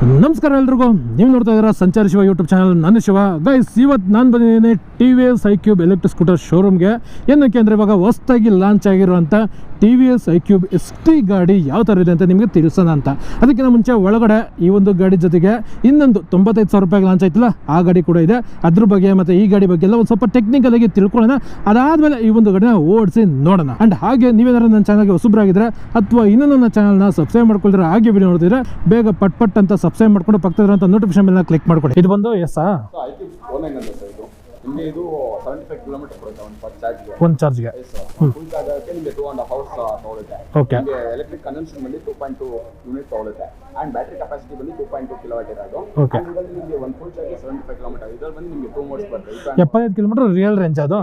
ನಮಸ್ಕಾರ ಎಲ್ರಿಗೂ. ನೀವು ನೋಡ್ತಾ ಇದ್ದೀರಾ ಸಂಚಾರ ಶಿವ ಯೂಟ್ಯೂಬ್ ಚಾನಲ್ ನನ್ನ ಶಿವ. ಗೈಸ್ ಇವತ್ತು ನಾನು ಬಂದಿದ್ದೀನಿ T V S I cube electric scooter ಶೋರೂಮ್ಗೆ ಏನಕ್ಕೆ ಅಂದರೆ ಇವಾಗ ಹೊಸ್ದಾಗಿ ಲಾಂಚ್ ಆಗಿರುವಂಥ T V S I cube S T ಗಾಡಿ ಯಾವ ಥರ ಇದೆ ಅಂತ ನಿಮಗೆ ತಿಳಿಸೋಣ ಅಂತ. ಅದಕ್ಕಿಂತ ಮುಂಚೆ ಒಳಗಡೆ ಈ ಒಂದು ಗಾಡಿ ಜೊತೆಗೆ ಇನ್ನೊಂದು ತೊಂಬತ್ತೈದು ಸಾವಿರ ರೂಪಾಯಿಗೆ ಲಾಂಚ್ ಆಯ್ತಲ್ಲ, ಆ ಗಾಡಿ ಕೂಡ ಇದೆ. ಅದ್ರ ಬಗ್ಗೆ ಮತ್ತು ಈ ಗಾಡಿ ಬಗ್ಗೆ ಎಲ್ಲ ಒಂದು ಸ್ವಲ್ಪ ಟೆಕ್ನಿಕಲ್ ಆಗಿ ತಿಳ್ಕೊಳ್ಳೋಣ. ಅದಾದಮೇಲೆ ಈ ಒಂದು ಗಾಡಿನ ಓಡಿಸಿ ನೋಡೋಣ. ಅಂಡ್ ಹಾಗೆ ನೀವೇನಾದ್ರು ನನ್ನ ಚಾನಲ್ಗೆ ಹೊಸಬ್ರಾಗಿದ್ರೆ ಅಥವಾ ಇನ್ನೊಂದು ನನ್ನ ಚಾನಲ್ನ ಸಬ್ಸ್ಕ್ರೈಬ್ ಮಾಡ್ಕೊಳ್ತಾರೆ ಹಾಗೆ ವಿಡಿಯೋ ನೋಡಿದ್ರೆ ಬೇಗ ಪಟ್ ಪಟ್ ಅಂತ ಸಬ್ಸ್ಕ್ರೈಬ್ ಮಾಡ್ಕೊಂಡು ಪಕ್ಕದ ನೋಟಿಫಿಕೇಶನ್ ಮೇಲೆ ಕ್ಲಿಕ್ ಮಾಡ್ಕೊಳ್ಳಿ. ಇದು ಬಂದು ಎಸ್ ನಿಮಗೆ ಇದು ಸೆವೆಂಟಿ ಫೈವ್ ಕಿಲೋಮೀಟರ್ ಬರುತ್ತೆ ಒಂದು ಫಸ್ಟ್ ಚಾರ್ಜ್ಗೆ ಒಂದು ಚಾರ್ಜ್ಗೆ ಫುಲ್ ಚಾರ್ಜ್ ಆಗೋಕ್ಕೆ ನಿಮಗೆ ಟೂ ಆ್ಯಂಡ್ ಅವರ್ಸ್ ತಗೊಳುತ್ತೆ. ಓಕೆ ನಿಮಗೆ ಎಲೆಕ್ಟ್ರಿಕ್ ಕನ್ಸಂಪ್ಷನ್ ಬಂದು ಟೂ ಪಾಯಿಂಟ್ ಟು ಯೂನಿಟ್ ತಗೊಳುತ್ತೆ. ಆ್ಯಂಡ್ ಬ್ಯಾಟ್ರಿ ಕೆಪಾಸಿಟಿ ಬಂದು ಟೂ ಪಾಯಿಂಟ್ ಟು ಕಿಲೋ ಇರೋದು. ಓಕೆ ಇದರಲ್ಲಿ ನಿಮಗೆ ಒಂದು full charge seventy five kilometre ಇದರಲ್ಲಿ ಬಂದು ನಿಮಗೆ ಟೂ ಮೋಡ್ಸ್ ಬರುತ್ತೆ. ಎಪ್ಪತ್ತೈದು ಕಿಲೋಮೀಟರ್ ರಿಯಲ್ ರೇಂಜ್ ಅದು?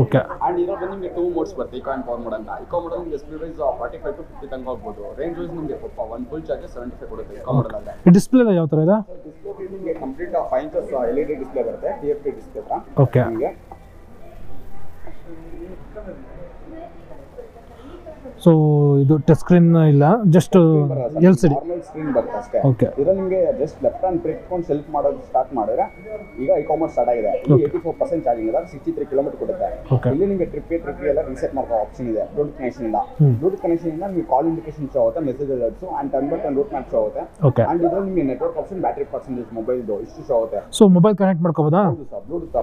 ಓಕೆ ಆ್ಯಂಡ್ ಇದರಲ್ಲಿ ಬಂದು ನಿಮಗೆ ಟೂ ಮೋಡ್ಸ್ ಬರುತ್ತೆ ಇಕೋ ಆ್ಯಂಡ್ ಪವರ್ ಮೋಡ್ ಅಂತ. ಇಕೋ ಮೋಡ್ ನಿಮಗೆ speed wise forty five to fifty ತನಕ ಹೋಗ್ಬೋದು. ರೇಂಜ್ ವೈಸ್ ನಿಮಗೆ ಒಂದು ಫುಲ್ ಚಾರ್ಜ್ ಸೆವೆಂಟಿ ಫೈವ್ ಕೊಡುತ್ತೆ ಇಕೋ ಮೋಡಲ್ ಆದರೆ ಈ ಡಿಸ್ಪ್ಲೇ ಯಾವ ಥರ ಇದೆ? ಡಿಸ್ಪ್ಲೇ ನಿಮಗೆ complete five inches L E D display ಬರುತ್ತೆ T F T display okay ನಿಮಗೆ. ಸೊ ಇದು ಟಚ್ ಸ್ಕ್ರೀನ್ ಇಲ್ಲ just L C D screen ಬರುತ್ತೆ ಅಷ್ಟೇ. ಓಕೆ ಇದ್ರಲ್ಲಿ ನಿಮಗೆ ಜಸ್ಟ್ ಲೆಫ್ಟ್ ಹ್ಯಾಂಡ್ ಬ್ರೇಕ್ ಇಟ್ಕೊಂಡು ಸೆಲ್ಫ್ ಮಾಡೋದು ಸ್ಟಾರ್ಟ್ ಮಾಡಿದ್ರೆ ಈಗ ಇ ಕಾಮರ್ಸ್ ಸ್ಟಾರ್ಟ್ ಆಗಿದೆ. ಇಲ್ಲಿ ಏಯ್ಟಿ ಫೋರ್ ಪರ್ಸೆಂಟ್ ಚಾರ್ಜಿಂಗ್ ಇದೆ ಸಿಕ್ಸ್ಟಿ ತ್ರೀ ಕಿಲೋಮೀಟರ್ ಕೊಡುತ್ತೆ. ಇಲ್ಲಿ ನಿಮಗೆ ಟ್ರಿಪ್ ಟ್ರಿಪ್ ಎಲ್ಲ ರೀಸೆಟ್ ಮಾಡೋ ಆಪ್ಷನ್ ಇದೆ ರೂಟ್ ಕನೆಕ್ಷನ್ ಇಂದ. ಬ್ಲೂಟೂತ್ ಕನೆಕ್ಷನ್ ಇಂದ ನಿಮಗೆ ಕಾಲ್ ಇಂಡಿಕೇಶನ್ ಶೋ ಆಗುತ್ತೆ message alerts and turn by turn route map show ಆಗುತ್ತೆ. ಅಂಡ್ ಇದ್ರಲ್ಲಿ ನಿಮಗೆ network option battery percentage mobile ಇಷ್ಟು ಶೋ ಆಗುತ್ತೆ. ಸೊ ಮೊಬೈಲ್ ಕನೆಕ್ಟ್ ಮಾಡ್ಕೋಬೋದಾ? ಹೌದು ಸರ್ ಬ್ಲೂಟೂತ್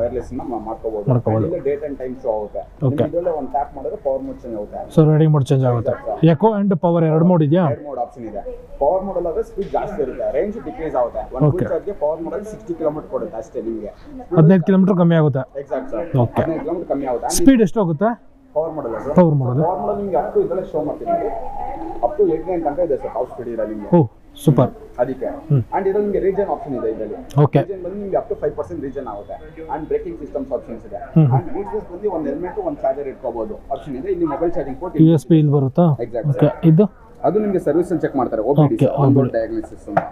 ವೈರ್ಲೆಸ್ ಇಂದ ಮಾಡ್ಕೋಬಹುದು ಇಲ್ಲಿ ಡೇಟ್ ಅಂಡ್ ಟೈಮ್ ಶೋ ಆಗುತ್ತೆ. ಇದರಲ್ಲೇ ಒಂದು ಟ್ಯಾಪ್ ಮಾಡಿದ್ರೆ ಪವರ್ ಮೋಡ್ ಚೇಂಜ್ ಆಗುತ್ತೆ. ಸೊ ರೈಡಿಂಗ್ ಮೋಡ್ ಚೇಂಜ್ ಆಗುತ್ತೆ. ಎಕೋ ಅಂಡ್ ಪವರ್ ಎರಡು ಮೋಡ್ ಇದೆಯಾ? ಮೋಡ್ ಆಪ್ಷನ್ ಇದೆ. ಪವರ್ ಮೋಡ್ ಆದ್ರೆ ಸ್ಪೀಡ್ ಜಾಸ್ತಿ ಇರುತ್ತೆ. ರೇಂಜ್ ಡಿಕ್ರೀಸ್ ಆಗುತ್ತೆ. ಒಂದು. ಫುಲ್ ಚಾರ್ಜ್ಗೆ ಪವರ್ ಮೋಡ್ ಅಲ್ಲಿ ಸಿಕ್ಸ್ಟಿ ಕಿಲೋಮೀಟರ್ ಕೊಡುತ್ತೆ ಅಷ್ಟೇ ನಿಮಗೆ. ಹದಿನೈದು ಕಿಲೋಮೀಟರ್ ಕಮ್ಮಿ ಆಗುತ್ತೆ. Exact sir Okay. ಹದಿನೈದು ಕಿಲೋಮೀಟರ್ ಕಮ್ಮಿ ಆಗುತ್ತೆ. ಸ್ಪೀಡ್ ಎಷ್ಟು ಹೋಗುತ್ತೆ ಪವರ್ ಸರ್ ಪವರ್ ಮಾಡೋದು ಪವರ್ ಮೋಡ್ ನಿಮಗೆ ಅಪ್ ಟು ಇದರಲ್ಲಿ ಶೋ ಮಾಡ್ತೀನಿ ಅಪ್ ಟು ಏಯ್ಟಿ ನೈನ್ ತನಕ ಇದೆ ಸರ್ ಟಾಪ್ ಸ್ಪೀಡ್ ಇರಲ್ಲ ನಿಮಗೆ. ಸೂಪರ್ ಅದಕ್ಕೆ. ಅಂಡ್ ಇದರಲ್ಲಿ ನಿಮಗೆ ರೀಜನ್ ಆಪ್ಷನ್ ಇದೆ ಇದರಲ್ಲಿ. ಓಕೆ ರೀಜನ್ ಬಂದು ನಿಮಗೆ up to five percent regen ಆಗುತ್ತೆ. ಅಂಡ್ ಬ್ರೇಕಿಂಗ್ ಸಿಸ್ಟಮ್ಸ್ ಆಪ್ಷನ್ಸ್ ಇದೆ. ಅಂಡ್ ಬೂಟ್ಸ್ ಬಂದು ಒಂದು ಹೆಲ್ಮೆಟ್ ಒಂದು ಚಾರ್ಜರ್ ಇಟ್ಕೋಬಹುದು ಆಪ್ಷನ್ ಇದೆ. ಇಲ್ಲಿ mobile charging port U S B ಇಲ್ಲಿ ಬರುತ್ತಾ? ಎಕ್ಸಾಕ್ಟ್ ಓಕೆ ಇದು? ಅದು ನಿಮಗೆ ಸರ್ವಿಸ್ ಚೆಕ್ ಮಾಡ್ತಾರೆ. ಓಕೆ ಒಂದು ಡಯಾಗ್ನೋಸಿಸ್ ಅಂತ.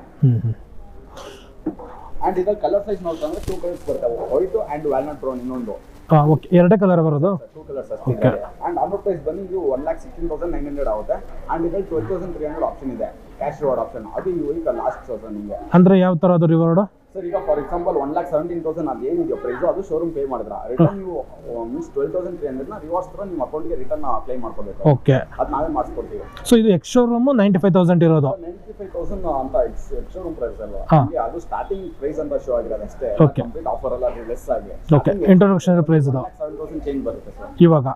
ಅಂಡ್ ಇದ್ರಲ್ಲಿ ಕಲರ್ ಸೈಜ್ ನೋಡ್ತಂದ್ರೆ ಟೂ ಕಲರ್ಸ್ ಬರ್ತಾವೆ. ವೈಟ್ ಅಂಡ್ ವ್ಯಾಲ್ನಟ್ ಬ್ರೌನ್ ಇನ್ನೊಂದು. ಓಕೆ ಎರಡೇ ಕಲರ್ ಬರೋದು? ಟೂ ಕಲರ್ಸ್ ಅಷ್ಟೇ ಅಂಡ್ ಅಮೌಂಟ್ ಪ್ರೈಸ್ ಬಂದು ಇದು one lakh sixteen thousand nine hundred ಆಗುತ್ತೆ. ಅಂಡ್ ಇದ್ರಲ್ಲಿ twelve thousand three hundred option ಇದೆ. ಕ್ಯಾಶ್ ರಿವಾರ್ಡ್ ಆಪ್ಷನ್ ಅದು ಈ ವೀಕ್ ಲಾಸ್ಟ್ ಸರ್ ನಿಮಗೆ. ಅಂದ್ರೆ ಯಾವ ತರ ಅದು ರಿವಾರ್ಡ್ ಸರ್ ಈಗ for example one lakh seventeen thousand ಅದು ಏನಿದೆಯೋ ಪ್ರೈಸ್ ಅದು ಶೋರೂಮ್ ಪೇ ಮಾಡಿದ್ರ. ರಿಟರ್ನ್ ನೀವು ಮೀನ್ಸ್ ಟ್ವೆಲ್ ತೌಸಂಡ್ ತ್ರೀ ಹಂಡ್ರೆಡ್ನ ರಿವಾರ್ಡ್ಸ್ ತರ ನಿಮ್ಮ ಅಕೌಂಟ್ಗೆ ರಿಟರ್ನ್ ಅಪ್ಲೈ ಮಾಡ್ಕೋಬೇಕು. ಓಕೆ ಅದು ನಾವೇ ಮಾಡಿಸ್ಕೊಡ್ತೀವಿ. ಸೊ ಇದು ex showroom ninety five thousand ಇರೋದು. ನೈಂಟಿ ಫೈವ್ ತೌಸಂಡ್ ಅಂತ ಶೋರೂಮ್ ಪ್ರೈಸ್ ಅಲ್ವಾ? ಹಾಗೆ ಅದು ಸ್ಟಾರ್ಟಿಂಗ್ ಪ್ರೈಸ್ ಅಂತ ಶೋ ಆಗಿರೋದು ಅಷ್ಟೇ. ಕಂಪ್ಲೀಟ್ ಆಫರ್ ಎಲ್ಲ ಲೆಸ್ ಆಗಿ. ಓಕೆ ಇಂಟ್ರೊಡಕ್ಷನ್ ಪ್ರೈಸ್ ಅದು. ಸೆವೆನ್ ತೌಸಂಡ್ ಚೇಂಜ್ ಬರುತ್ತೆ ಸರ್ ಇವಾಗ.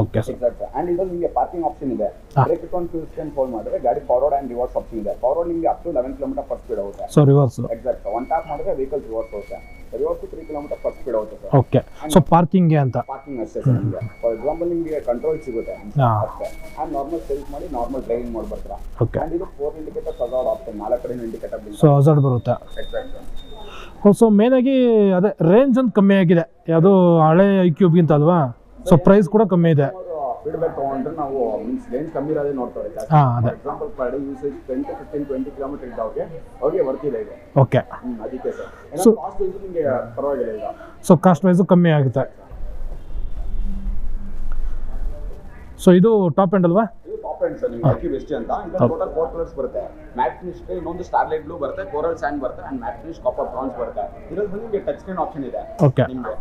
ಓಕೆ ಎಕ್ಸಾಕ್ಟ್ ಅಂಡ್ ಇದ್ರಲ್ಲಿ ನಿಮಗೆ ಪಾರ್ಕಿಂಗ್ ಆಪ್ಷನ್ ಇದೆ. ಬ್ರೇಕ್ ಇಟ್ಕೊಂಡು ಫ್ಯೂಲ್ ಸ್ಕ್ಯಾನ್ ಫೋಲ್ ಮಾಡಿದ್ರೆ ಗಾಡಿ ಫಾರ್ವರ್ಡ್ ಅಂಡ್ ರಿವರ್ಸ್ ಆಪ್ಷನ್ ಇದೆ. ಫಾರ್ವರ್ಡ್ ನಿಮಗೆ up to eleven kilometre per speed ಆಗುತ್ತೆ so reverse exact one tap ಮಾಡಿದ್ರೆ ವೆಹಿಕಲ್ ರಿವರ್ಸ್ ಹೋಗುತ್ತೆ. Reverse three kilometre per speed ಹೋಗುತ್ತೆ ಸರ್ ಓಕೆ ಸೊ ಪಾರ್ಕಿಂಗ್ಗೆ ಅಂತ. ಪಾರ್ಕಿಂಗ್ ಅಷ್ಟೇ ಸರ್ ನಿಮಗೆ. ಫಾರ್ ಎಕ್ಸಾಂಪಲ್ ನಿಮಗೆ ಕಂಟ್ರೋಲ್ ಸಿಗುತ್ತೆ. ಓಕೆ ಅಷ್ಟೇ. ಅಂಡ್ ನಾರ್ಮಲ್ ಸೆಲ್ಫ್ ಮಾಡಿ ನಾರ್ಮಲ್ ಡ್ರೈವಿಂಗ್ ಮಾಡಿ ಬರ್ತೀರಾ. ಓಕೆ ಅಂಡ್ ಇದು ಫೋರ್ ಇಂಡಿಕೇಟರ್ ಸಜಾಡ್ ಆಪ್ಷನ್ ನಾಲ್ಕು ಕಡೆ ಇಂಡಿಕೇಟರ್ ಸೊ ಹಜಾರ್ಡ್ ಬರುತ್ತೆ. ಎಕ್ಸಾಕ್ಟ್ ಸೊ ಮೇನಾಗಿ ಅದೇ ರೇಂಜ್ ಒಂದು ಕಮ್ಮಿ ಆಗಿದೆ. ಯಾವುದು ಹಳೆ ಐ ಕ್ಯೂಬ್ಗಿಂತ ಅಲ್ವಾ? ಸೊ ಪ್ರೈಸ್ ಕೂಡ ಕಮ್ಮಿ ಇದೆ. ಫೀಡ್ಬ್ಯಾಕ್ ತಗೊಂಡ್ರೆ ನಾವು ಮೀನ್ಸ್ ರೇಂಜ್ ಕಮ್ಮಿ ಇರೋದೇ ನೋಡ್ತಾರೆ ಹಾಂ ಅದೇ. Example per day usage ten to fifteen twenty kilometre ಇದ್ದವ್ರಿಗೆ ಅವ್ರಿಗೆ ವರ್ತಿಲ್ಲ ಇದು. ಓಕೆ ಅದಕ್ಕೆ ಸರ್ So- ಕಾಸ್ಟ್ ವೈಸ್ ನಿಮಗೆ ಪರವಾಗಿಲ್ಲ ಈಗ. ಸೊ ಕಾಸ್ಟ್ ವೈಸು ಕಮ್ಮಿ ಆಗುತ್ತೆ. ಸೊ ಇದು ಟಾಪ್ ಎಂಡ್ ಅಲ್ವಾ? ಇದು ಟಾಪ್ ಎಂಡ್ ಸರ್ ನಿಮ್ಗೆ ಅಕ್ಕಿ ಬೆಸ್ಟ್ ಅಂತ. ಇದು ಟೋಟಲ್ ಫೋರ್ ಕಲರ್ಸ್ ಬರುತ್ತೆ. ಮ್ಯಾಟ್ ಫಿನಿಶ್ ಇನ್ನೊಂದು ಸ್ಟಾರ್ಲೈಟ್ ಬ್ಲೂ ಬರುತ್ತೆ ಕೋರಲ್ ಸ್ಯಾಂಡ್ ಬರುತ್ತೆ and matte finish copper bronze ಬರುತ್ತೆ. ಇದ್ರಲ್ಲಿ ನಿಮಗೆ ಟಚ್ ಸ್ಕ್ರೀನ್ ಆಪ್ಷನ್ ಇದೆ ಓಕೆ ನಿಮಗೆ.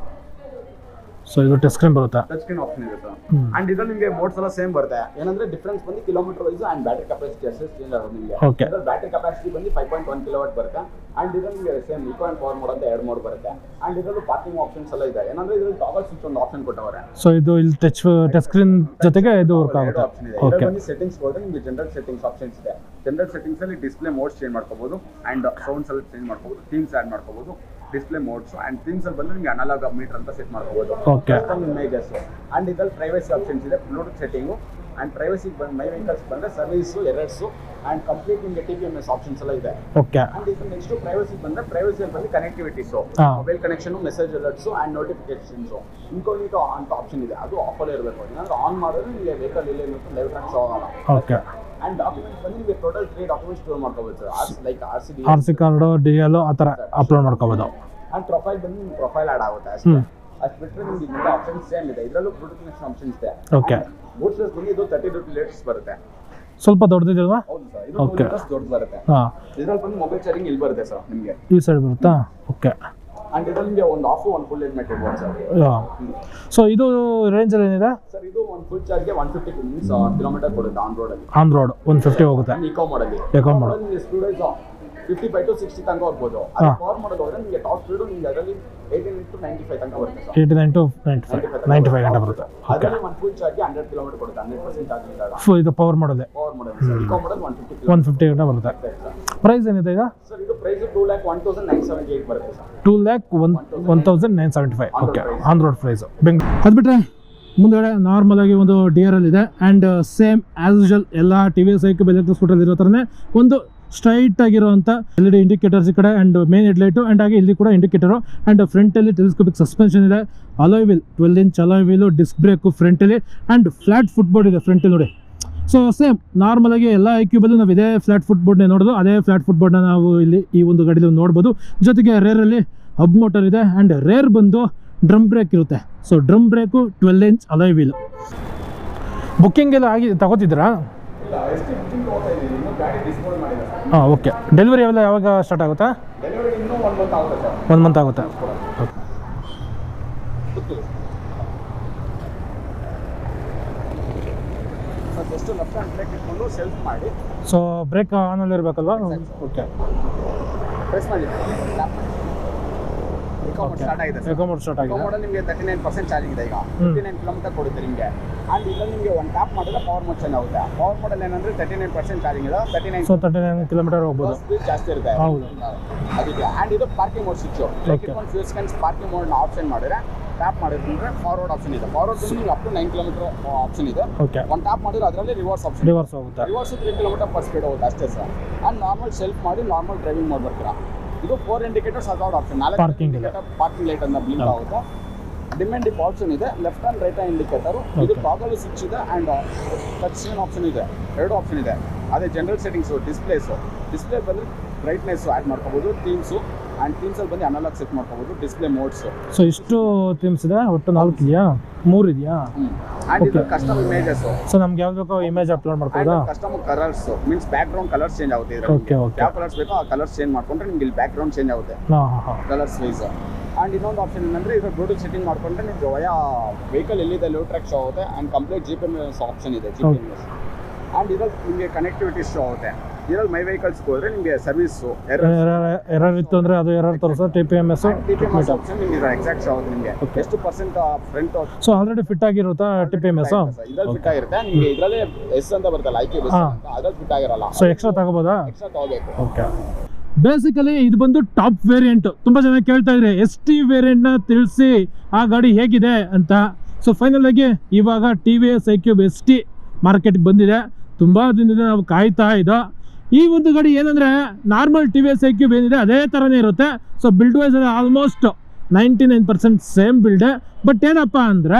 ಸೊ ಇದು ಟಚ್ ಸ್ಕ್ರೀನ್ ಬರುತ್ತೆ? ಟಚ್ ಸ್ಕ್ರೀನ್ ಆಪ್ಷನ್ ಇದೆ ಹ್ಮ್. ಅಂಡ್ ಇದ್ರಲ್ಲಿ ನಿಮಗೆ ಮೋಡ್ಸ್ ಎಲ್ಲ ಸೇಮ್ ಬರುತ್ತೆ. ಏನಂದ್ರೆ ಡಿಫ್ರೆನ್ಸ್ ಬಂದು kilometre wise and battery capacity ಅಷ್ಟೇ ಚೇಂಜ್ ಆಗೋದು ನಿಮಗೆ. ಓಕೆ ಬ್ಯಾಟರಿ ಕೆಪಾಸಿಟಿ ಬಂದು ಫೈವ್ ಪಾಯಿಂಟ್ ಒನ್ ಕಿಲೋವಾಟ್ ಬರುತ್ತೆ. ಅಂಡ್ ಇದ್ರಲ್ಲಿ ನಿಮಗೆ same eco and power mode ಅಂತ ಎರಡು ಮೋಡ್ ಬರುತ್ತೆ. ಅಂಡ್ ಇದರಲ್ಲಿ ಪಾರ್ಕಿಂಗ್ ಆಪ್ಷನ್ಸ್ ಎಲ್ಲ ಇದೆ. ಏನಂದ್ರೆ ಇದ್ರಲ್ಲಿ ಟಾಗಲ್ ಸ್ವಿಚ್ ಒಂದು ಆಪ್ಷನ್ ಕೊಟ್ಟವರೆ. ಸೊ ಇದು ಇಲ್ಲಿ ಟಚ್ ಟಚ್ ಸ್ಕ್ರೀನ್ ಜೊತೆಗೆ ಇದು ವರ್ಕ್ ಆಗುತ್ತೆ. ಆಪ್ಷನ್ ಇದೆ. ಓಕೆ ಸೆಟ್ಟಿಂಗ್ಸ್ ಹೋದ್ರೆ ನಿಮಗೆ ಜನರಲ್ ಸೆಟ್ಟಿಂಗ್ಸ್ ಆಪ್ಷನ್ಸ್ ಇದೆ. ಜನರಲ್ ಸೆಟ್ಟಿಂಗ್ಸ್ ಅಲ್ಲಿ ಡಿಸ್ಪ್ಲೇ ಮೋಡ್ಸ್ ಚೇಂಜ್ ಮಾಡ್ಕೋಬಹುದು ಅಂಡ್ ಸೌಂಡ್ಸ್ ಎಲ್ಲ ಚೇಂಜ್ ಮಾಡ್ಕೋಬಹುದು ಥೀಮ್ಸ್ ಆಡ್ ಮಾಡ್ಕೋಬಹುದು ಡಿಸ್ಪ್ಲೇ ಮೋಡ್ಸ್ ಅಂಡ್ ಥಿಂಗ್ಸ್ ಅಲ್ಲಿ ಬಂದ್ರೆ ನಿಮಗೆ ಅನಲಾಗ್ ಮೀಟರ್ ಅಂತ ಸೆಟ್ ಮಾಡ್ಕೋಬಹುದು. ಇಮೇಜಸ್ ಅಂಡ್ ಇದ್ರಲ್ಲಿ ಪ್ರೈವಸಿ ಆಪ್ಷನ್ಸ್ ಇದೆ. ಬ್ಲೂಟೂತ್ ಸೆಟ್ಟಿಂಗ್ ಅಂಡ್ ಪ್ರೈವಸಿಗೆ ಬಂದು ಮೈ ವೆಹಿಕಲ್ಸ್ ಬಂದ್ರೆ ಸರ್ವಿಸು ಎರರ್ಸ್ ಅಂಡ್ ಕಂಪ್ಲೀಟ್ ನಿಮಗೆ T P M S options ಎಲ್ಲ ಇದೆ. ಓಕೆ ಅಂಡ್ ಇದು ನೆಕ್ಸ್ಟ್ ಪ್ರೈವಸಿ ಬಂದ್ರೆ ಪ್ರೈವಸಿ ಬಂದು connectivities. Mobile connection message alerts and notifications incognito ಅಂತ ಆಪ್ಷನ್ ಇದೆ. ಅದು ಆಫಲ್ಲೇ ಇರಬೇಕು. ಏನಾದ್ರೆ ಆನ್ ಮಾಡಿದ್ರೆ ನಿಮಗೆ ವೆಹಿಕಲ್ ಇಲ್ಲ ಲೈವ್ ಟ್ರಾಕ್ ಶೋ ಆಗಲ್ಲ. ಓಕೆ ಅಂಡ್ ಡಾಕ್ಯುಮೆಂಟ್ಸ್ ಬಂದು ನಿಮಗೆ ಟೋಟಲ್ ತ್ರೀ ಡಾಕ್ಯುಮೆಂಟ್ಸ್ ಸ್ಟೋರ್ ಮಾಡ್ಕೋಬೋದು sir like R C ಕಾರ್ಡೋ R C card D L ಆ ಥರ ಅಪ್ಲೋಡ್ ಮಾಡ್ಕೋಬೋದು. ಅಂಡ್ ಪ್ರೊಫೈಲ್ ಬಂದು ನಿಮ್ಮ ಪ್ರೊಫೈಲ್ ಆಡ್ ಆಗುತ್ತೆ ಅಷ್ಟೇ. ಅಷ್ಟು ಬಿಟ್ಟರೆ ನಿಮ್ಗೆ ಇನ್ನೊಂದು ಆಪ್ಷನ್ ಸೇಮ್ ಇದೆ. ಇದರಲ್ಲೂ ಪ್ರೊಡಕ್ಟ್ ಆಪ್ಷನ್ಸ್ ಇದೆ. ಓಕೆ ಬೂಟ್ಲೆಸ್ ಬಂದು ಇದು ತರ್ಟಿ ಟು ಲೇಟರ್ಸ್ ಬರುತ್ತೆ. ಸ್ವಲ್ಪ ದೊಡ್ಡದಿದೆಯಲ್ವಾ ಹೌದು ಸರ್ ಇದು Okay. ದೊಡ್ಡದು ಬರುತ್ತೆ. ಹಾಂ. ಇದ್ರಲ್ಲಿ ಬಂದು ಮೊಬೈಲ್ ಚಾರ್ಜಿಂಗ್ ಇಲ್ಲಿ ಬರುತ್ತೆ ಸರ್ ನಿಮಗೆ. ಈ ಸೈಡ್ ಬರುತ್ತಾ? ಓಕೆ ಅಂಡ್ ಇದರಲ್ಲಿ ನಿಮಗೆ ಒಂದು ಆಫ್ ಒಂದು ಫುಲ್ ಮೆಟೀರಿಯಲ್ ಬರುತ್ತೆ ಸರ್ ಸೊ ಇದು ರೇಂಜಲ್ಲಿ ಏನಿದೆ? ಸರ್ ಇದು ಒಂದು ಫುಲ್ ಚಾರ್ಜ್ಗೆ ಒನ್ ಫಿಫ್ಟಿ ಕಿಲೋಮೀಟರ್ ಕೊಡುತ್ತೆ ಆನ್ ರೋಡ್ ಅಲ್ಲಿ. ಆನ್ ರೋಡ್ ಒನ್ ಫಿಫ್ಟಿ ಹೋಗುತ್ತೆ. ಇಕೋ ಮಾಡಲ್ಲಿ Eco model. ನಿಮಗೆ speed wise fifty five to sixty ತನಕ ಹೋಗ್ಬೋದು. ಅದು ಪವರ್ ಮಾಡಲ್ ಹೋದ್ರೆ ನಿಮಗೆ ಟಾಪ್ ಸ್ಪೀಡ್ ನಿಮಗೆ ಅದರಲ್ಲಿ ಏಯ್ಟೀನ್ ಟು ನೈಂಟಿ ಫೈವ್ ತನಕ ಬರುತ್ತೆ sir eighty nine to ninety five ninety five ಗಂಟೆ ಬರುತ್ತೆ. ಅದರಲ್ಲಿ ಒಂದು ಫುಲ್ ಚಾರ್ಜ್ ಹಂಡ್ರೆಡ್ ಕಿಲೋಮೀಟರ್ ಕೊಡುತ್ತೆ ಹಂಡ್ರೆಡ್ ಪರ್ಸೆಂಟ್ ಚಾರ್ಜ್ ಇದ್ದಾಗ. ಸೊ ಇದು ಪವರ್ ಮಾಡೋದೆ power model eco model one fifty one fifty ಗಂಟೆ ಬರುತ್ತೆ. ಪ್ರೈಸ್ ಏನಿದೆ ಈಗ? ಸರ್ ಇದು two lakh one one thousand nine seventy five okay on road price Bengaluru ಅದು ಬಿಟ್ಟರೆ ಮುಂದುಗಡೆ ನಾರ್ಮಲ್ ಆಗಿ ಒಂದು ಡಿ ಆರ್ ಎಲ್ ಇದೆ ಆ್ಯಂಡ್ ಸೇಮ್ ಆ್ಯಸ್ ಯೂಶಲ್ ಎಲ್ಲ ಟಿ ವಿ ಸೈಕ್ ಎಲೆಕ್ಟ್ರಿಕ್ ಸ್ಕೂಟರ್ ಇರೋ ಥರನೇ ಒಂದು ಸ್ಟ್ರೈಟ್ ಆಗಿರುವಂಥ ಎಲ್ ಡಿ ಇಂಡಿಕೇಟರ್ಸ್ ಈ ಕಡೆ ಆ್ಯಂಡ್ ಮೇನ್ ಹೆಡ್ಲೈಟು ಆ್ಯಂಡ್ ಹಾಗೆ ಇಲ್ಲಿ ಕೂಡ ಇಂಡಿಕೇಟರು ಆ್ಯಂಡ್ ಫ್ರಂಟಲ್ಲಿ ಟೆಲಿಸ್ಕೋಪಿಕ್ ಸಸ್ಪೆನ್ಷನ್ ಇದೆ. Alloy wheel twelve inch alloy wheel disc brake ಫ್ರಂಟಲ್ಲಿ and flat footboard ಇದೆ ಫ್ರಂಟಲ್ಲಿ ನೋಡಿ. ಸೊ ಸೇಮ್ ನಾರ್ಮಲ್ ಆಗಿ ಎಲ್ಲ ಐ ಕ್ಯೂಬಲ್ಲೂ ನಾವು ಇದೇ ಫ್ಲಾಟ್ ಫುಟ್ಬೋರ್ಡ್ನೇ ನೋಡೋದು ಅದೇ ಫ್ಲಾಟ್ ಫುಟ್ಬೋರ್ಡ್ನ ನಾವು ಇಲ್ಲಿ ಈ ಒಂದು ಗಾಡಿಯಲ್ಲಿ ನೋಡ್ಬೋದು. ಜೊತೆಗೆ ರೇರಲ್ಲಿ ಹಬ್ ಮೋಟರ್ ಇದೆ ಆ್ಯಂಡ್ ರೇರ್ ಬಂದು ಡ್ರಮ್ ಬ್ರೇಕ್ ಇರುತ್ತೆ. So drum brake twelve inch alloy wheel booking ಎಲ್ಲ ಆಗಿ ತಗೋತಿದ್ದೀರಾ? ಸರ್ ಹಾಂ ಓಕೆ ಡೆಲಿವರಿ ಎಲ್ಲ ಯಾವಾಗ ಸ್ಟಾರ್ಟ್ ಆಗುತ್ತಾ? ಒಂದು ಮಂತ್ ಆಗುತ್ತೆ ಗೊತ್ತಿಲ್ಲ ಜಸ್ಟ್ ಲೆಫ್ಟ್ ಹ್ಯಾಂಡ್ ಬ್ರೇಕ್ ಇಟ್ಕೊಂಡು ಸೆಲ್ಫ್ ಮಾಡಿ. ಸೊ ಬ್ರೇಕ್ ಆನಲ್ಲಿ ಇರಬೇಕಲ್ವಾ? ಓಕೆ ಪ್ರೆಸ್ ಮಾಡಿ. ಸ್ಟಾರ್ಟ್ ಆಗಿದೆ ಸರ್ ಎಕೋಮೋಡ್ ಸ್ಟಾರ್ಟ್ ಆಗಿದೆ. ಇಕಾಮೋಡ ನಿಮಗೆ ತರ್ಟಿ ನೈನ್ ಪರ್ಸೆಂಟ್ ಚಾರ್ಜಿಂಗ್ ಇದೆ ಈಗ. ಫಿಫ್ಟಿ ನೈನ್ ಕಿಲೋಮೀಟರ್ ಕೊಡುತ್ತೆ ನಿಮಗೆ. ಆ್ಯಂಡ್ ಇಲ್ಲ ನಿಮಗೆ ಒಂದು ಟ್ಯಾಪ್ ಮಾಡಿದ್ರೆ ಪವರ್ ಮೋಷನ್ ಆಗುತ್ತೆ. ಪವರ್ ಮೋಡಲ್ ಏನಂದ್ರೆ ತರ್ಟಿ ನೈನ್ ಪರ್ಸೆಂಟ್ ಚಾರ್ಜಿಂಗ್ ಇದೆ thirty nine so thirty nine kilometre ಹೋಗ್ಬೋದು ಸ್ಪೀಡ್ ಜಾಸ್ತಿ ಇರುತ್ತೆ. ಹೌದು. ಅದಕ್ಕೆ ಆ್ಯಂಡ್ ಇದು ಪಾರ್ಕಿಂಗ್ ಮೋಡ್ ಸ್ವಿಚ್ ಫ್ಯೂಸ್ ಒಂದು ಫ್ಯೂ ಸೆಕೆಂಡ್ಸ್ ಪಾರ್ಕಿಂಗ್ ಮೋಡ್ನ ಆಪ್ಷನ್ ಮಾಡಿದ್ರೆ ಟ್ಯಾಪ್ ಮಾಡಿದ್ರೆ ಫಾರ್ವರ್ಡ್ ಆಪ್ಷನ್ ಇದೆ. ಫಾರ್ವರ್ಡ್ ನಿಮಗೆ up to nine kilometre option ಇದೆ. ಓಕೆ ಒಂದು ಟ್ಯಾಪ್ ಮಾಡಿದ್ರೆ ಅದರಲ್ಲಿ ರಿವರ್ಸ್ ಆಪ್ಷನ್ ರಿವರ್ಸ್ ಹೋಗುತ್ತೆ. Reverse three kilometre per speed ಹೋಗುತ್ತೆ ಅಷ್ಟೇ ಸರ್ ಆ್ಯಂಡ್ ನಾರ್ಮಲ್ ಸೆಲ್ಫ್ ಮಾಡಿ ನಾರ್ಮಲ್ ಡ್ರೈವಿಂಗ್ ಮೋಡ್ ಬರ್ತೀರಾ. ಇದು ಫೋರ್ ಇಂಡಿಕೇಟರ್ಸ್ ಅದಾವ್ಡ್ ಆಪ್ಷನ್ ನಾಲ್ಕು ಪಾರ್ಕಿಂಗ್ ಪಾರ್ಕಿಂಗ್ ಲೈಟ್ ಅನ್ನ ಬ್ಲಿಂಕ್ ಆಗುತ್ತೆ. ಡಿಮ್ಯಾಂಡ್ ಡಿಪ್ ಆಪ್ಷನ್ ಇದೆ. Left and right hand indicator ಇದು. ಟಾಗಲ್ ಸ್ವಿಚ್ ಇದೆ ಆ್ಯಂಡ್ ಟಚ್ ಸ್ಕ್ರೀನ್ ಆಪ್ಷನ್ ಇದೆ. ಎರಡು ಆಪ್ಷನ್ ಇದೆ. ಅದೇ ಜನರಲ್ ಸೆಟ್ಟಿಂಗ್ಸು ಡಿಸ್ಪ್ಲೇಸು ಡಿಸ್ಪ್ಲೇ ಬಂದರೆ ಬ್ರೈಟ್ನೆಸ್ಸು ಆ್ಯಡ್ ಮಾಡ್ಕೋಬೋದು ಥೀಮ್ಸು ಆ್ಯಂಡ್ ಥೀಮ್ಸಲ್ಲಿ ಬಂದು ಅನಲಾಗ್ ಸೆಟ್ ಮಾಡ್ಕೋಬೋದು ಡಿಸ್ಪ್ಲೇ ಮೋಡ್ಸು ಸೊ ಇಷ್ಟು ಥೀಮ್ಸ್ ಇದೆ? ಒಟ್ಟು ನಾಲ್ಕು ಇದೆಯಾ? ಮೂರು ಇದೆಯಾ? ಆ್ಯಂಡ್ ಇದು. ಕಸ್ಟಮ್ ಇಮೇಜಸ್ ಸೊ ನಮ್ಗೆ ಯಾವ್ದು ಬೇಕೋ ಇಮೇಜ್ ಅಪ್ಲೋಡ್ ಮಾಡ್ಬೋದಾ? Custom colours means background colours change ಆಗುತ್ತೆ. ಓಕೆ ಓಕೆ ಯಾವ ಕಲರ್ಸ್ ಬೇಕೋ ಆ ಕಲರ್ಸ್ ಚೇಂಜ್ ಮಾಡ್ಕೊಂಡ್ರೆ ನಿಮ್ಗೆ ಇಲ್ಲಿ ಬ್ಯಾಕ್ ಗ್ರೌಂಡ್ ಚೇಂಜ್ ಆಗುತ್ತೆ ಕಲರ್ಸ್ ವೈಸ್ ಆ್ಯಂಡ್ ಇನ್ನೊಂದು ಆಪ್ಷನ್ ಏನಂದ್ರೆ ಇದು ಬ್ಲೂಟೂತ್ ಸೆಟ್ಟಿಂಗ್ ಮಾಡ್ಕೊಂಡ್ರೆ ನಿಮ್ಗೆ ವಯಾ ವೆಹಿಕಲ್ ಎಲ್ಲಿದೆ ಲೋ ಟ್ರ್ಯಾಕ್ ಶೋ ಆಗುತ್ತೆ. And complete G P M S option ಇದೆ G P M S and ಇದ್ರಲ್ಲಿ ನಿಮಗೆ ಕನೆಕ್ಟಿವಿಟಿ ಶೋ ಆಗುತ್ತೆ. ಇದ್ರಲ್ಲಿ ಮೈ ವೆಹಿಕಲ್ಸ್ ಹೋದ್ರೆ ನಿಮಗೆ ಸರ್ವಿಸ್ ಎರರ್ ಇತ್ತು ಅಂದ್ರೆ ಅದು ಎರರ್ ತೋರಿಸೋ T P M S T P M S option ನಿಮಗೆ ಎಕ್ಸಾಕ್ಟ್ ಆಗುತ್ತೆ ನಿಮಗೆ. ಎಷ್ಟು percent front so already fit ಆಗಿರುತ್ತಾ T P M S ಇದ್ರಲ್ಲಿ ಫಿಟ್ ಆಗಿರುತ್ತೆ. ನಿಮಗೆ ಇದರಲ್ಲಿ ಎಸ್ ಅಂತ ಬರುತ್ತಲ್ಲ ಐ ಕೆ ಬಸ್ ಅದ್ರಲ್ಲಿ ಫಿಟ್ ಆಗಿರಲ್ಲ. ಸೊ ಎಕ್ಸ್ಟ್ರಾ ತಗೋಬೋದಾ? ಎಕ್ಸ್ಟ್ರಾ ತಗೋಬೇಕು. ಓಕೆ ಬೇಸಿಕಲಿ ಇದು ಬಂದು ಟಾಪ್ ವೇರಿಯಂಟ್ ತುಂಬ ಜನ ಕೇಳ್ತಾ ಇದ್ರೆ ಎಸ್ ಟಿ ವೇರಿಯಂಟ್ನ ತಿಳಿಸಿ ಆ ಗಾಡಿ ಹೇಗಿದೆ ಅಂತ. ಸೊ ಫೈನಲ್ ಆಗಿ ಇವಾಗ T V S iQube S T ಮಾರ್ಕೆಟ್ಗೆ ಬಂದಿದೆ. ತುಂಬ ದಿನದಿಂದ ನಾವು ಕಾಯ್ತಾ ಇದ್ದೋ. ಈ ಒಂದು ಗಾಡಿ ಏನಂದರೆ normal T V S I cube ಏನಿದೆ, ಅದೇ ಥರನೇ ಇರುತ್ತೆ. So build wise almost ninety nine percent same build but ಏನಪ್ಪ ಅಂದರೆ,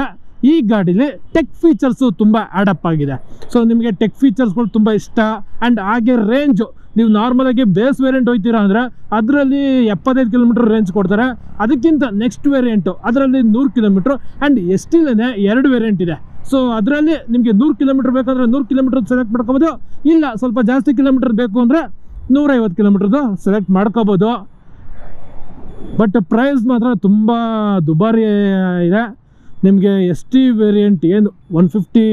ಈ ಗಾಡೀಲಿ ಟೆಕ್ ಫೀಚರ್ಸು ತುಂಬ ಆ್ಯಡಪ್ ಆಗಿದೆ. ಸೊ ನಿಮಗೆ ಟೆಕ್ ಫೀಚರ್ಸ್ಗಳು ತುಂಬ ಇಷ್ಟ. ಆ್ಯಂಡ್ ಹಾಗೆ ರೇಂಜು ನೀವು ನಾರ್ಮಲಾಗಿ ಬೇಸ್ ವೇರಿಯಂಟ್ ಹೋಗ್ತೀರಾ ಅಂದರೆ ಅದರಲ್ಲಿ ಎಪ್ಪತ್ತೈದು ಕಿಲೋಮೀಟರ್ ರೇಂಜ್ ಕೊಡ್ತಾರೆ. ಅದಕ್ಕಿಂತ ನೆಕ್ಸ್ಟ್ ವೇರಿಯಂಟು ಅದರಲ್ಲಿ ನೂರು ಕಿಲೋಮೀಟ್ರ್ ಆ್ಯಂಡ್ ಎಷ್ಟಿಲ್ಲೇ ಎರಡು ವೇರಿಯಂಟ್ ಇದೆ. ಸೊ ಅದರಲ್ಲಿ ನಿಮಗೆ ನೂರು ಕಿಲೋಮೀಟ್ರ್ ಬೇಕಂದ್ರೆ ನೂರು ಕಿಲೋಮೀಟ್ರ್ ಸೆಲೆಕ್ಟ್ ಮಾಡ್ಕೋಬೋದು. ಇಲ್ಲ, ಸ್ವಲ್ಪ ಜಾಸ್ತಿ ಕಿಲೋಮೀಟ್ರ್ ಬೇಕು ಅಂದರೆ ನೂರೈವತ್ತು ಕಿಲೋಮೀಟ್ರದ್ದು ಸೆಲೆಕ್ಟ್ ಮಾಡ್ಕೋಬೋದು. ಬಟ್ ಪ್ರೈಸ್ ಮಾತ್ರ ತುಂಬ ದುಬಾರಿ ಇದೆ. ನಿಮಗೆ ಎಸ್ ಟಿ ವೇರಿಯಂಟ್ ಏನು ಒನ್ ಫಿಫ್ಟಿ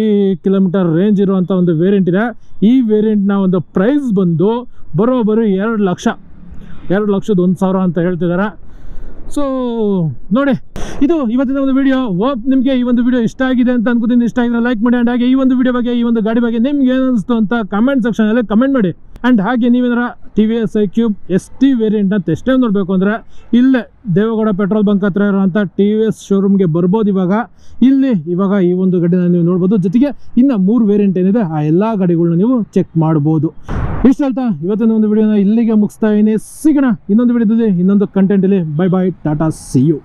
ಕಿಲೋಮೀಟರ್ ರೇಂಜ್ ಇರುವಂಥ ಒಂದು ವೇರಿಯಂಟ್ ಇದೆ. ಈ ವೇರಿಯಂಟ್ನ ಒಂದು ಪ್ರೈಸ್ ಬಂದು ಬರೋಬ್ಬರಿ ಎರಡು ಲಕ್ಷ. ಎರಡು ಲಕ್ಷದ ಒಂದು ಸಾವಿರ ಅಂತ ಹೇಳ್ತಿದ್ದಾರೆ ಸೊ ನೋಡಿ, ಇದು ಇವತ್ತಿನ ಒಂದು ವಿಡಿಯೋ ಹೋಪ್ ನಿಮಗೆ ಈ ಒಂದು ವಿಡಿಯೋ ಇಷ್ಟ ಆಗಿದೆ ಅಂತ ಅನ್ಕೋತೀನಿ. ಇಷ್ಟ ಆಗಿದೆ ಲೈಕ್ ಮಾಡಿ ಆ್ಯಂಡ್ ಹಾಗೆ ಈ ಒಂದು ವಿಡಿಯೋ ಬಗ್ಗೆ, ಈ ಒಂದು ಗಾಡಿ ಬಗ್ಗೆ ನಿಮ್ಗೆ ಏನು ಅನಿಸ್ತು ಅಂತ ಕಮೆಂಟ್ ಸೆಕ್ಷನಲ್ಲಿ ಕಮೆಂಟ್ ಮಾಡಿ. ಆ್ಯಂಡ್ ಹಾಗೆ ನೀವೇನಾರ T V S iQube S T variant ಅಂತ ಎಷ್ಟೇ ನೋಡಬೇಕು ಅಂದರೆ ಇಲ್ಲೇ ದೇವೇಗೌಡ ಪೆಟ್ರೋಲ್ ಬಂಕ್ ಹತ್ರ ಇರುವಂಥ ಟಿ ವಿ ಎಸ್ ಶೋರೂಮ್ಗೆ ಬರ್ಬೋದು ಇವಾಗ. ಇಲ್ಲಿ ಇವಾಗ ಈ ಒಂದು ಗಾಡಿನ ನೀವು ನೋಡ್ಬೋದು. ಜೊತೆಗೆ ಇನ್ನು ಮೂರು ವೇರಿಯಂಟ್ ಏನಿದೆ, ಆ ಎಲ್ಲ ಗಾಡಿಗಳನ್ನ ನೀವು ಚೆಕ್ ಮಾಡ್ಬೋದು. ಇಷ್ಟು ಹೇಳ್ತಾ ಇವತ್ತಿನ ಒಂದು ವಿಡಿಯೋನ ಇಲ್ಲಿಗೆ ಮುಗಿಸ್ತಾ ಇದ್ದೀನಿ. ಸಿಗೋಣ ಇನ್ನೊಂದು ವಿಡಿಯೋದಲ್ಲಿ ಇನ್ನೊಂದು ಕಂಟೆಂಟಲ್ಲಿ bye bye tata see you